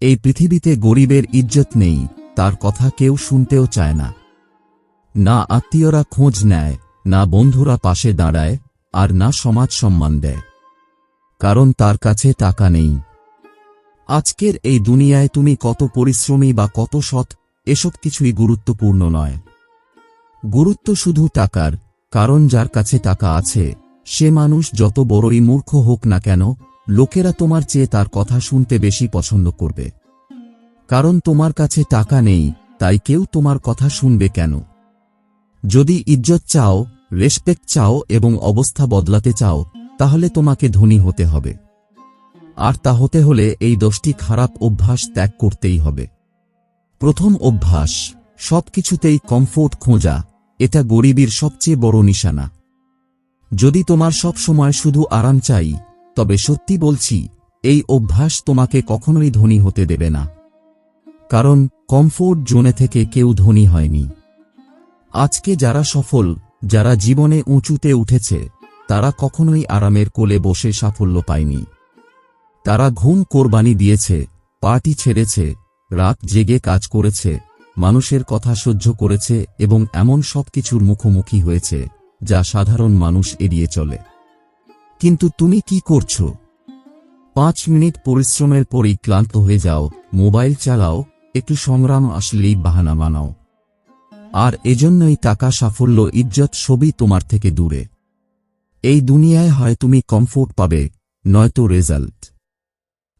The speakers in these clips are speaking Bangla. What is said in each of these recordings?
এই পৃথিবীতে গরিবের ইজ্জত নেই, তার কথা কেউ শুনতেও চায় না। না আত্মীয়রা খোঁজ নেয়, না বন্ধুরা পাশে দাঁড়ায়, আর না সমাজ সম্মান দেয়। কারণ তার কাছে টাকা নেই। আজকের এই দুনিয়ায় তুমি কত পরিশ্রমী বা কত সৎ, এসব কিছুই গুরুত্বপূর্ণ নয়। গুরুত্ব শুধু টাকার, কারণ যার কাছে টাকা আছে, সে মানুষ যত বড়ই মূর্খ হোক না কেন লোকেরা তোমার চেয়ে তার কথা শুনতে বেশি পছন্দ করবে। কারণ তোমার কাছে টাকা নেই, তাই কেউ তোমার কথা শুনবে কেন? যদি ইজ্জত চাও, রেসপেক্ট চাও এবং অবস্থা বদলাতে চাও, তাহলে তোমাকে ধনী হতে হবে। আর তা হতে হলে এই দশটি খারাপ অভ্যাস ত্যাগ করতেই হবে। প্রথম অভ্যাস, সবকিছুতেই কমফোর্ট খোঁজা, এটা গরিবীর সবচেয়ে বড় নিশানা। যদি তোমার সব সময় শুধু আরাম চাই তবে সত্যি বলছি, এই অভ্যাস তোমাকে কখনোই ধনী হতে দেবে না। কারণ, কমফোর্ট জোনে থেকে কেউ ধনী হয়নি। আজকে যারা সফল, যারা জীবনে উঁচুতে উঠেছে, তারা কখনোই আরামের কোলে বসে সাফল্য পায়নি। তারা ঘুম কোরবানি দিয়েছে, পার্টি ছেড়েছে, রাত জেগে কাজ করেছে, মানুষের কথা সহ্য করেছে এবং এমন সব কিছুর মুখোমুখি হয়েছে, যা সাধারণ মানুষ এড়িয়ে চলে। কিন্তু তুমি কি করছ? পাঁচ মিনিট পরিশ্রমের পরই ক্লান্ত হয়ে যাও, মোবাইল চালাও, একটু সংগ্রাম আসলেই বাহানা বানাও আর এজন্যই টাকা, সাফল্য, ইজ্জত সবই তোমার থেকে দূরে। এই দুনিয়ায় হয় তুমি কমফোর্ট পাবে, নয়তো রেজাল্ট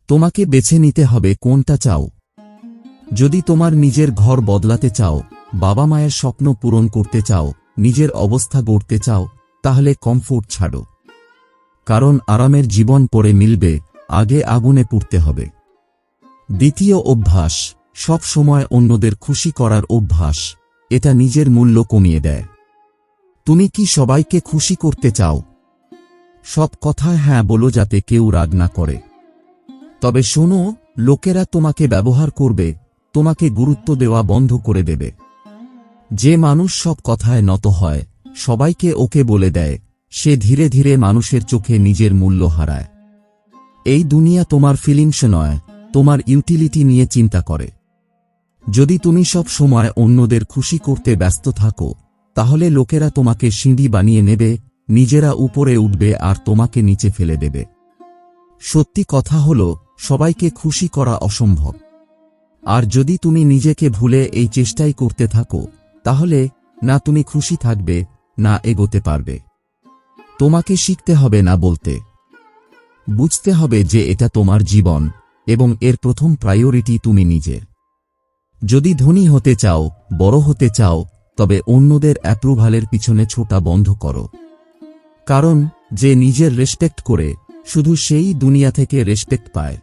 তোমাকে বেছে নিতে হবে কোনটা চাও। যদি তোমার নিজের ঘর বদলাতে চাও, বাবা মায়ের স্বপ্ন পূরণ করতে চাও, নিজের অবস্থা গড়তে চাও, তাহলে কমফোর্ট ছাড়ো। কারণ আরামের জীবন পরে মিলবে, আগে আগুনে পুড়তে হবে। দ্বিতীয় অভ্যাস, সব সময় অন্যদের খুশি করার অভ্যাস, এটা নিজের মূল্য কমিয়ে দেয়। তুমি কি সবাইকে খুশি করতে চাও? সব কথায় হ্যাঁ বলো যাতে কেউ রাগ না করে। তবে শোনো, লোকেরা তোমাকে ব্যবহার করবে, তোমাকে গুরুত্ব দেওয়া বন্ধ করে দেবে। যে মানুষ সব কথায় নত হয়, সবাইকে ওকে বলে দেয় সে ধীরে ধীরে মানুষের চোখে নিজের মূল্য হারায়। এই দুনিয়া তোমার ফিলিংস নয়, তোমার ইউটিলিটি নিয়ে চিন্তা করে। যদি তুমি সব সময় অন্যদের খুশি করতে ব্যস্ত থাকো, তাহলে লোকেরা তোমাকে সিঁড়ি বানিয়ে নেবে, নিজেরা উপরে উঠবে আর তোমাকে নিচে ফেলে দেবে। সত্যি কথা হল, সবাইকে খুশি করা অসম্ভব। আর যদি তুমি নিজেকে ভুলে এই চেষ্টাই করতে থাকো, তাহলে না তুমি খুশি থাকবে, না এগোতে পারবে। তোমাকে শিখতে হবে না বলতে। বুঝতে হবে যে এটা তোমার জীবন, এবং এর প্রথম প্রায়োরিটি তুমি নিজে যদি ধনী হতে চাও, বড় হতে চাও, তবে অন্যদের অ্যাপ্রুভালের পিছনে ছোটা বন্ধ করো। কারণ, যে নিজের রেসপেক্ট করে, শুধু সেই দুনিয়া থেকে রেসপেক্ট পায়।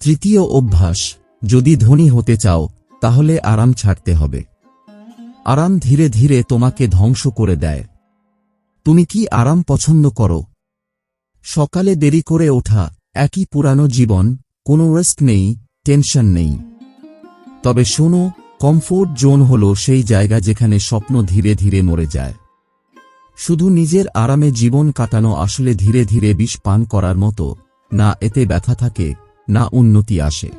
তৃতীয় অভ্যাস, যদি ধনী হতে চাও, তাহলে আরাম ছাড়তে হবে। আরাম ধীরে ধীরে তোমাকে ধ্বংস করে দেয়। তুমি কি আরাম পছন্দ করো? সকালে দেরি করে ওঠা একই পুরানো জীবন, কোনো রেস্ট নেই, টেনশন নেই। তবে শোনো, কমফোর্ট জোন হল সেই জায়গা যেখানে স্বপ্ন ধীরে ধীরে মরে যায়। শুধু নিজের আরামে জীবন কাটানো আসলে ধীরে ধীরে বিষ পান করার মতো, না এতে ব্যথা থাকে, না উন্নতি আসে।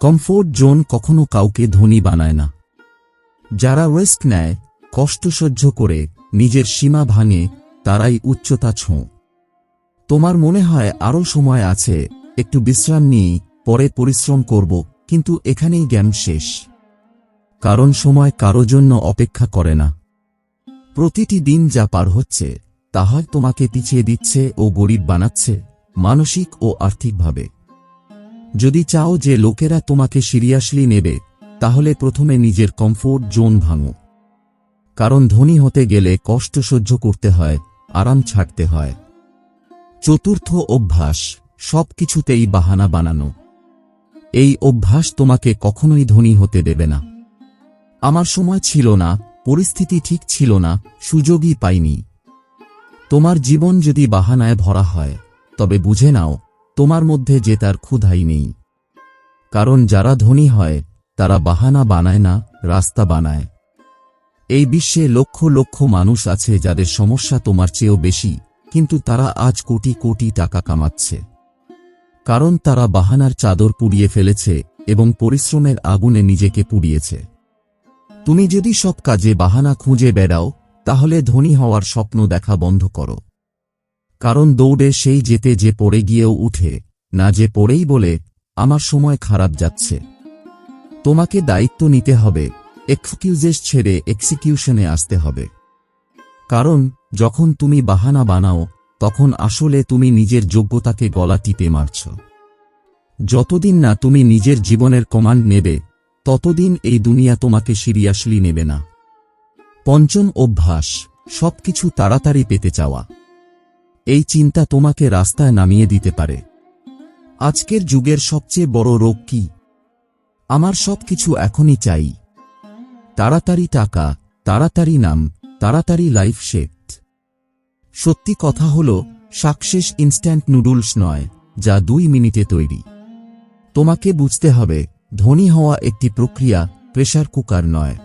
কমফোর্ট জোন কখনো কাউকে ধনী বানায় না। যারা ওয়েস্ট নেয়, কষ্ট সহ্য করে নিজের সীমা ভাঙে, তারাই উচ্চতা ছোঁ তোমার মনে হয় আরও সময় আছে, একটু বিশ্রাম নিয়েই পরে পরিশ্রম করব, কিন্তু এখানেই জ্ঞান শেষ। কারণ সময় কারও জন্য অপেক্ষা করে না। প্রতিটি দিন যা পার হচ্ছে, তা হয় তোমাকে পিছিয়ে দিচ্ছে ও গরিব বানাচ্ছে, মানসিক ও আর্থিকভাবে। যদি চাও যে লোকেরা তোমাকে সিরিয়াসলি নেবে, তাহলে প্রথমে নিজের কমফোর্ট জোন ভাঙো। কারণ ধনী হতে গেলে কষ্ট সহ্য করতে হয়, আরাম ছাড়তে হয়। চতুর্থ অভ্যাস সব কিছুতেই বাহানা বানানো। এই অভ্যাস তোমাকে কখনোই ধনী হতে দেবে না। আমার সময় ছিল না, পরিস্থিতি ঠিক ছিল না, সুযোগই পাইনি। তোমার জীবন যদি বাহানায় ভরা হয়, তবে বুঝে নাও, তোমার মধ্যে যে তার ক্ষুধাই নেই। কারণ যারা ধনী হয়, তারা বাহানা বানায় না, রাস্তা বানায়। এই বিশ্বে লক্ষ লক্ষ মানুষ আছে যাদের সমস্যা তোমার চেয়েও বেশি, কিন্তু তারা আজ কোটি কোটি টাকা কামাচ্ছে। কারণ তারা বাহানার চাদর পুড়িয়ে ফেলেছে এবং পরিশ্রমের আগুনে নিজেকে পুড়িয়েছে। তুমি যদি সব কাজে বাহানা খুঁজে বেড়াও, তাহলে ধনী হওয়ার স্বপ্ন দেখা বন্ধ করো। কারণ দৌড়ে সেই যেতে যে পড়ে গিয়েও উঠে, না যে পড়েই বলে, আমার সময় খারাপ যাচ্ছে। তোমাকে দায়িত্ব নিতে হবে এক্সকিউজেস ছেড়ে এক্সিকিউশনে আসতে হবে। কারণ, যখন তুমি বাহানা বানাও, তখন আসলে তুমি নিজের যোগ্যতাকে গলা টিপে মারছ। যতদিন না তুমি নিজের জীবনের কমান্ড নেবে, ততদিন এই দুনিয়া তোমাকে সিরিয়াসলি নেবে না। পঞ্চম অভ্যাস, সবকিছু তাড়াতাড়ি পেতে চাওয়া। এই চিন্তা তোমাকে রাস্তায় নামিয়ে দিতে পারে। আজকের যুগের সবচেয়ে বড় রোগ কি? আমার সবকিছু এখনই চাই। তাড়াতাড়ি টাকা, তাড়াতাড়ি নাম, তাড়াতাড়ি লাইফ শেট সত্যি কথা হল, সাকসেস ইনস্ট্যান্ট নুডলস নয়, যা দুই মিনিটে তৈরি। তোমাকে বুঝতে হবে, ধনী হওয়া একটি প্রক্রিয়া প্রেশার কুকার নয়।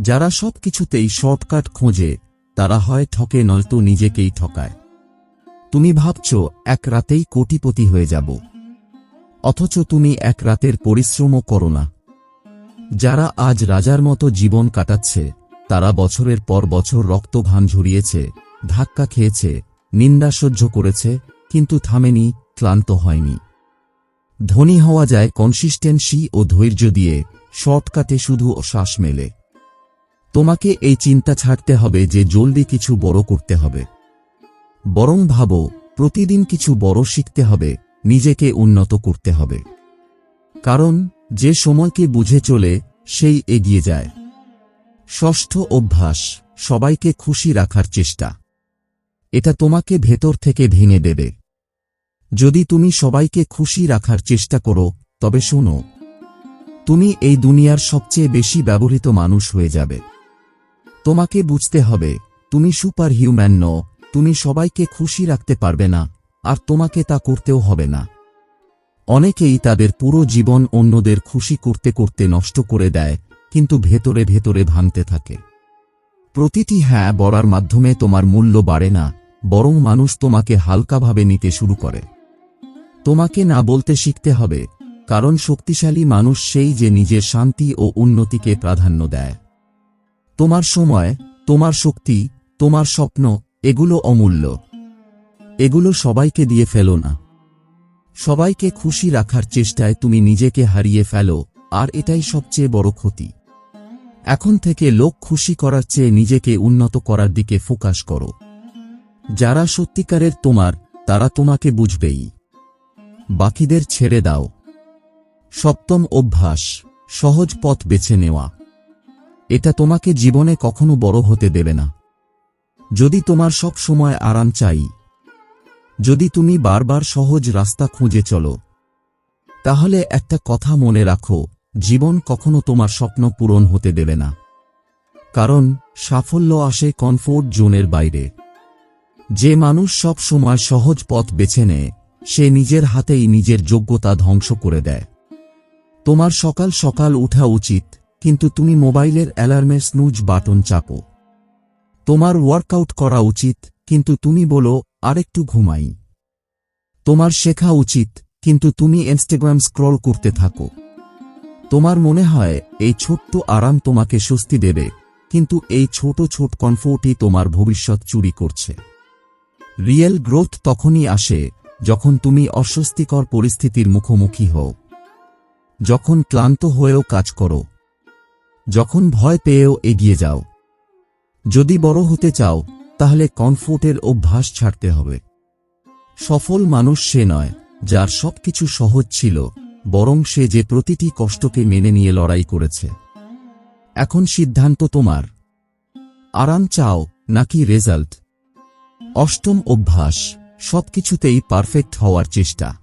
যারা সব কিছুতেই শর্টকাট খোঁজে, তারা হয় ঠকে নয়তো নিজেকেই ঠকায়। তুমি ভাবছ, এক রাতেই কোটিপতি হয়ে যাব। অথচ তুমি এক রাতের পরিশ্রমও করো না। যারা আজ রাজার মতো জীবন কাটাচ্ছে, তারা বছরের পর বছর রক্ত ঘাম ঝরিয়েছে, ধাক্কা খেয়েছে, নিন্দা সহ্য করেছে, কিন্তু থামেনি, ক্লান্ত হয়নি। ধনী হওয়া যায় কনসিস্টেন্সি ও ধৈর্য দিয়ে, শর্টকাটে শুধু শ্বাস মেলে। তোমাকে এই চিন্তা ছাড়তে হবে যে জলদি কিছু বড় করতে হবে। বরং ভাবো, প্রতিদিন কিছু বড় শিখতে হবে, নিজেকে উন্নত করতে হবে। কারণ যে সময়কে বুঝে চলে, সেই এগিয়ে যায়। ষষ্ঠ অভ্যাস, সবাইকে খুশি রাখার চেষ্টা। এটা তোমাকে ভেতর থেকে ভেঙে দেবে। যদি তুমি সবাইকে খুশি রাখার চেষ্টা করো, তবে শোনো, তুমি এই দুনিয়ার সবচেয়ে বেশি ব্যবহৃত মানুষ হয়ে যাবে। তোমাকে বুঝতে হবে, তুমি সুপার হিউম্যান ন তুমি সবাইকে খুশি রাখতে পারবে না, আর তোমাকে তা করতেও হবে না। অনেকেই তাদের পুরো জীবন অন্যদের খুশি করতে করতে নষ্ট করে দেয়, কিন্তু ভেতরে ভেতরে ভাঙতে থাকে। প্রতিটি হ্যাঁ বলার মাধ্যমে তোমার মূল্য বাড়ে না, বরং মানুষ তোমাকে হালকাভাবে নিতে শুরু করে। তোমাকে না বলতে শিখতে হবে, কারণ শক্তিশালী মানুষ সেই যে নিজের শান্তি ও উন্নতিকে প্রাধান্য দেয়। তোমার সময়, তোমার শক্তি, তোমার স্বপ্ন, এগুলো অমূল্য। এগুলো সবাইকে দিয়ে ফেলো না। সবাইকে খুশি রাখার চেষ্টায় তুমি নিজেকে হারিয়ে ফেলো, আর এটাই সবচেয়ে বড় ক্ষতি। এখন থেকে লোক খুশি করার চেয়ে নিজেকে উন্নত করার দিকে ফোকাস করো। যারা সত্যিকারের তোমার, তারা তোমাকে বুঝবেই। বাকিদের ছেড়ে দাও। সপ্তম অভ্যাস, সহজ পথ বেছে নেওয়া। এটা তোমাকে জীবনে কখনো বড় হতে দেবে না। যদি তোমার সব সময় আরাম চাই যদি তুমি বারবার সহজ রাস্তা খুঁজে চলো, তাহলে একটা কথা মনে রাখো, জীবন কখনো তোমার স্বপ্ন পূরণ হতে দেবে না। কারণ, সাফল্য আসে কমফোর্ট জোনের বাইরে। যে মানুষ সব সময় সহজ পথ বেছে নেয়, সে নিজের হাতেই নিজের যোগ্যতা ধ্বংস করে দেয়। তোমার সকাল সকাল উঠা উচিত, কিন্তু তুমি মোবাইলের অ্যালার্মে স্নুজ বাটন চাপো। তোমার ওয়ার্কআউট করা উচিত, কিন্তু তুমি বলো আরেকটু ঘুমাই। তোমার শেখা উচিত, কিন্তু তুমি ইনস্টাগ্রাম স্ক্রল করতে থাকো। তোমার মনে হয়, এই ছোট্ট আরাম তোমাকে স্বস্তি দেবে, কিন্তু এই ছোট ছোট কমফোর্টই তোমার ভবিষ্যৎ চুরি করছে। রিয়েল গ্রোথ তখনই আসে, যখন তুমি অস্বস্তিকর পরিস্থিতির মুখোমুখি হও। যখন ক্লান্ত হয়েও কাজ করো। যখন ভয় পেয়েও এগিয়ে যাও। যদি বড় হতে চাও তাহলে কমফোর্টের অভ্যাস ছাড়তে হবে। সফল মানুষ সে নয়, যার সবকিছু সহজ ছিল, বরং সে যে প্রতিটি কষ্টকে মেনে নিয়ে লড়াই করেছে। এখন সিদ্ধান্ত তোমার। আরাম চাও, নাকি রেজাল্ট? অষ্টম অভ্যাস, সবকিছুতেই পারফেক্ট হওয়ার চেষ্টা।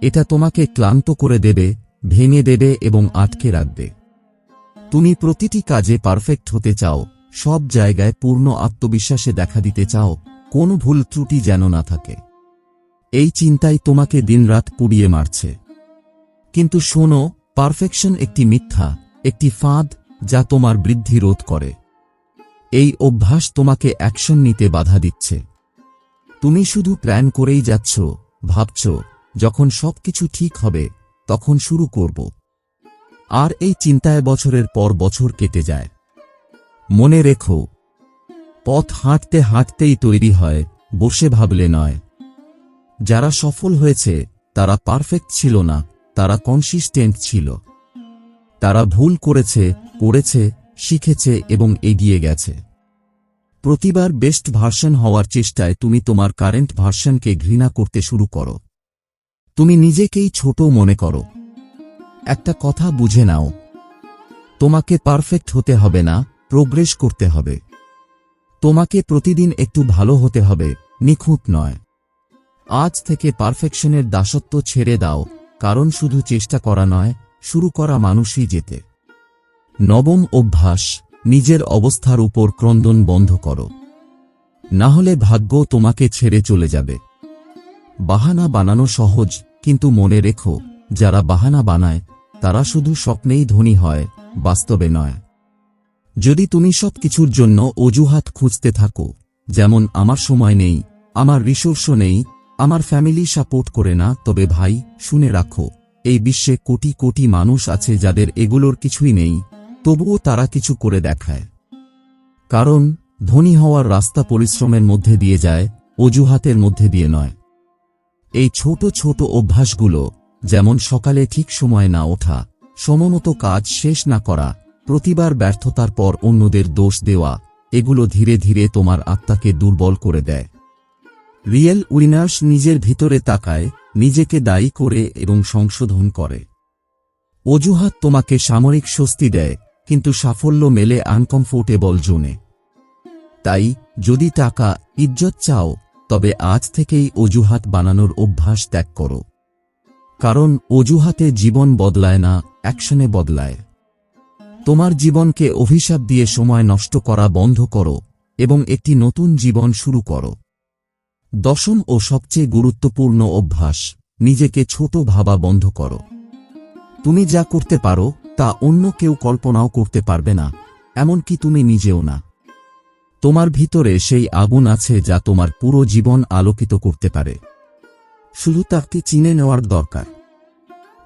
এটা তোমাকে ক্লান্ত করে দেবে, ভেঙে দেবে এবং আটকে রাখবে। তুমি প্রতিটি কাজে পারফেক্ট হতে চাও সব জায়গায় পূর্ণ আত্মবিশ্বাসে দেখা দিতে চাও, কোনো ভুল ত্রুটি যেন না থাকে। এই চিন্তাই তোমাকে দিনরাত পুড়িয়ে মারছে। কিন্তু শোনো, পারফেকশন একটি মিথ্যা, একটি ফাঁদ, যা তোমার বৃদ্ধি রোধ করে। এই অভ্যাস তোমাকে অ্যাকশন নিতে বাধা দিচ্ছে। তুমি শুধু প্ল্যান করেই যাচ্ছ, ভাবছ, যখন সবকিছু ঠিক হবে, তখন শুরু করব। আর এই চিন্তায় বছরের পর বছর কেটে যায়। মনে রেখো, পথ হাঁটতে হাঁটতেই তৈরি হয়, বসে ভাবলে নয়। যারা সফল হয়েছে, তারা পারফেক্ট ছিল না, তারা কনসিস্টেন্ট ছিল। তারা ভুল করেছে, পড়েছে, শিখেছে এবং এগিয়ে গেছে। প্রতিবার বেস্ট ভার্সন হওয়ার চেষ্টায় তুমি তোমার কারেন্ট ভার্সনকে ঘৃণা করতে শুরু করো। তুমি নিজেকেই ছোট মনে করো। একটা কথা বুঝে নাও, তোমাকে পারফেক্ট হতে হবে না প্রোগ্রেস করতে হবে। তোমাকে প্রতিদিন একটু ভালো হতে হবে, নিখুঁত নয়। আজ থেকে পারফেকশনের দাসত্ব ছেড়ে দাও, কারণ শুধু চেষ্টা করা নয়, শুরু করা মানুষই যেতে নবম অভ্যাস, নিজের অবস্থার উপর ক্রন্দন বন্ধ করো। না হলে ভাগ্য তোমাকে ছেড়ে চলে যাবে। বাহানা বানানো সহজ, কিন্তু মনে রেখো, যারা বাহানা বানায়, তারা শুধু স্বপ্নেই ধনী হয়, বাস্তবে নয়। যদি তুমি সব কিছুর জন্য অজুহাত খুঁজতে থাকো, যেমন আমার সময় নেই, আমার রিসোর্সও নেই, আমার ফ্যামিলি সাপোর্ট করে না, তবে ভাই, শুনে রাখো, এই বিশ্বে কোটি কোটি মানুষ আছে যাদের এগুলোর কিছুই নেই, তবুও তারা কিছু করে দেখায়। কারণ, ধনী হওয়ার রাস্তা পরিশ্রমের মধ্যে দিয়ে যায়, অজুহাতের মধ্যে দিয়ে নয়। এই ছোট ছোট অভ্যাসগুলো, যেমন সকালে ঠিক সময় না ওঠা সমমতো কাজ শেষ না করা প্রতিবার ব্যর্থতার পর অন্যদের দোষ দেওয়া, এগুলো ধীরে ধীরে তোমার আত্মাকে দুর্বল করে দেয়। রিয়েল উইনার্স নিজের ভিতরে তাকায়, নিজেকে দায়ী করে এবং সংশোধন করে। অজুহাত তোমাকে সামরিক স্বস্তি দেয়, কিন্তু সাফল্য মেলে আনকমফোর্টেবল জোনে। তাই, যদি টাকা, ইজ্জত চাও, তবে আজ থেকেই অজুহাত বানানোর অভ্যাস ত্যাগ করো। কারণ অজুহাতে জীবন বদলায় না, অ্যাকশনে বদলায়। তোমার জীবনকে অভিশাপ দিয়ে সময় নষ্ট করা বন্ধ করো এবং একটি নতুন জীবন শুরু করো। দশম ও সবচেয়ে গুরুত্বপূর্ণ অভ্যাস, নিজেকে ছোট ভাবা বন্ধ করো। তুমি যা করতে পারো, তা অন্য কেউ কল্পনাও করতে পারবে না, এমনকি তুমি নিজেও না। তোমার ভিতরে সেই আগুন আছে যা তোমার পুরো জীবন আলোকিত করতে পারে। শুধু তাকে চিনে নেওয়ার দরকার।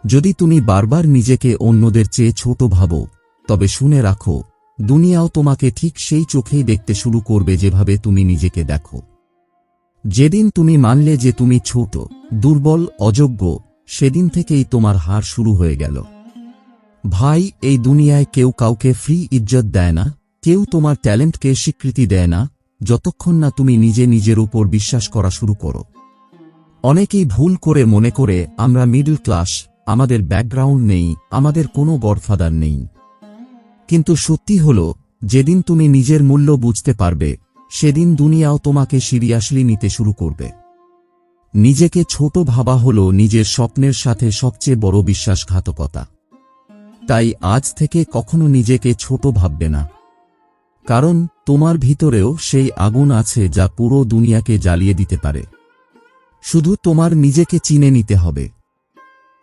যদি তুমি বারবার নিজেকে অন্যদের চেয়ে ছোট ভাবো তবে শুনে রাখো, দুনিয়াও তোমাকে ঠিক সেই চোখেই দেখতে শুরু করবে যেভাবে তুমি নিজেকে দেখো। যেদিন তুমি মানলে যে তুমি ছোট, দুর্বল, অযোগ্য, সেদিন থেকেই তোমার হার শুরু হয়ে গেল। ভাই, এই দুনিয়ায় কেউ কাউকে ফ্রি ইজ্জত দেয় না, কেউ তোমার ট্যালেন্টকে স্বীকৃতি দেয় না, যতক্ষণ না তুমি নিজে নিজের উপর বিশ্বাস করা শুরু করো। অনেকেই ভুল করে মনে করে, আমরা মিডল ক্লাস, আমাদের ব্যাকগ্রাউন্ড নেই, আমাদের কোনো গডফাদার নেই। কিন্তু সত্যি হল, যেদিন তুমি নিজের মূল্য বুঝতে পারবে, সেদিন দুনিয়াও তোমাকে সিরিয়াসলি নিতে শুরু করবে। নিজেকে ছোট ভাবা হল নিজের স্বপ্নের সাথে সবচেয়ে বড় বিশ্বাসঘাতকতা। তাই আজ থেকে কখনো নিজেকে ছোট ভাববে না। কারণ, তোমার ভিতরেও সেই আগুন আছে যা পুরো দুনিয়াকে জ্বালিয়ে দিতে পারে। শুধু তোমার নিজেকে চিনে নিতে হবে।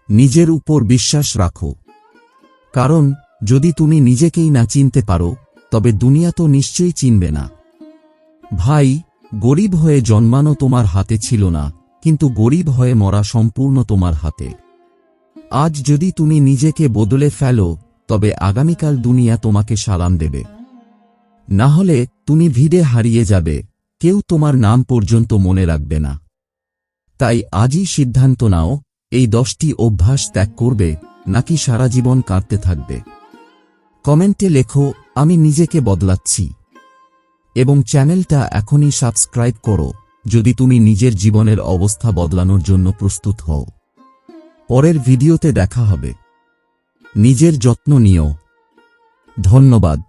নিজের উপর বিশ্বাস রাখো। কারণ যদি তুমি নিজেকেই না চিনতে পারো, তবে দুনিয়া তো নিশ্চয়ই চিনবে না। ভাই, গরিব হয়ে জন্মানো তোমার হাতে ছিল না, কিন্তু গরিব হয়ে মরা সম্পূর্ণ তোমার হাতে। আজ যদি তুমি নিজেকে বদলে ফেলো, তবে আগামীকাল দুনিয়া তোমাকে সালাম দেবে। না হলে তুমি ভিড়ে হারিয়ে যাবে, কেউ তোমার নাম পর্যন্ত মনে রাখবে না। তাই আজই সিদ্ধান্ত নাও, এই দশটি অভ্যাস ত্যাগ করবে, নাকি সারা জীবন কাঁদতে থাকবে। কমেন্টে লেখো, আমি নিজেকে বদলাচ্ছি। এবং চ্যানেলটা এখনই সাবস্ক্রাইব করো, যদি তুমি নিজের জীবনের অবস্থা বদলানোর জন্য প্রস্তুত হও। পরের ভিডিওতে দেখা হবে। নিজের যত্ন নিও। ধন্যবাদ।